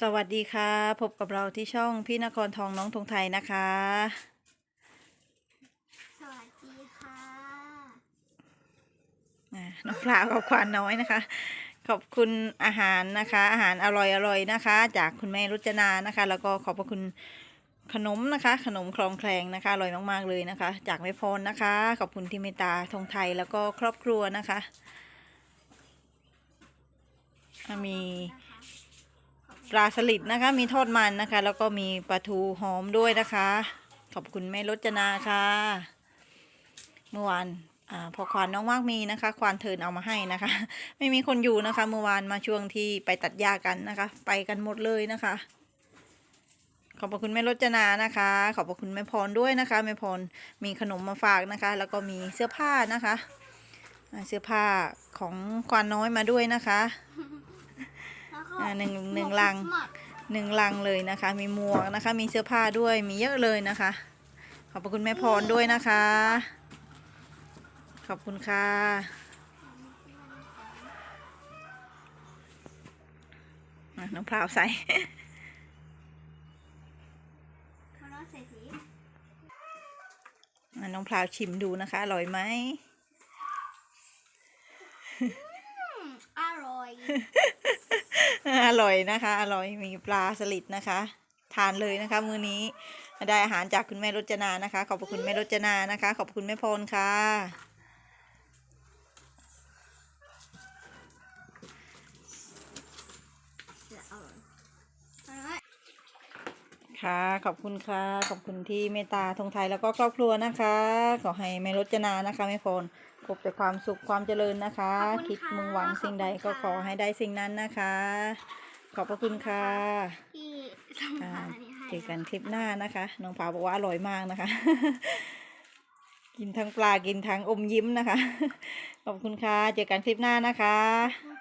สวัสดีค่ะ พบกับเราที่ช่องพี่นครทองน้องทงไทยนะคะ สวัสดีค่ะอ่าน้องปลากับควานน้อยนะคะ ขอบคุณอาหารนะคะ อาหารอร่อยๆนะคะ จากคุณแม่รุจนานะคะ แล้วก็ขอบพระคุณขนมนะคะ ขนมคลองแคลงนะคะอร่อยมากๆเลยนะคะ จากแม่พรนะคะ ขอบคุณที่เมตตาทงไทยแล้วก็ครอบครัวนะคะอ่ามี ปลาสลิดนะคะ มีทอดมันนะคะ แล้วก็มีปลาทูหอมด้วยนะคะ ขอบคุณแม่รจนาค่ะ เมื่อวานอพอควานน้องมากมีนะคะ ควานเทินเอามาให้นะคะ ไม่มีคนอยู่นะคะ เมื่อวานมาช่วงที่ไปตัดหญ้ากันนะคะ ไปกันหมดเลยนะคะ ขอบคุณแม่รจนานะคะ ขอบคุณแม่พรด้วยนะคะแม่พรมีขนมมาฝากนะคะ แล้วก็มีเสื้อผ้านะคะ เสื้อผ้าของควานน้อยมาด้วยนะคะ อ่าหนึ่งหนึ่งมวกลังคริสต์มาสหนึ่งลังเลยนะคะ มีหมวกนะคะ มีเสื้อผ้าด้วยมีเยอะเลยนะคะ ขอบพระคุณแม่พรด้วยนะคะ ขอบคุณค่ะอะน้องพราวใส่มาน้อยใส่สีอะน้องพราวชิมดูนะคะ อร่อยไหมอืมอร่อย อร่อยนะคะ อร่อยมีปลาสลิดนะคะ ทานเลยนะคะ มื้อนี้ได้อาหารจากคุณแม่รจนานะคะ ขอบคุณแม่รจนานะคะ ขอบคุณแม่พรค่ะ อร่อย ค่ะ ขอบคุณค่ะ ขอบคุณที่เมตตาทงไทยแล้วก็ครอบครัวนะคะ ขอให้แม่รจนานะคะแม่พรพบแต่ความสุขความเจริญนะคะ คิดมุ่งหวังสิ่งใดก็ขอให้ได้สิ่งนั้นนะคะ ขอบพระคุณค่ะที่ส่งอ่ามาอันนี้ให้เจอกันคลิปหน้านะคะน้องผาบอกว่าอร่อยมากนะคะ กินทั้งปลากินทั้งอมยิ้มนะคะ ขอบคุณค่ะ เจอกันคลิปหน้านะคะ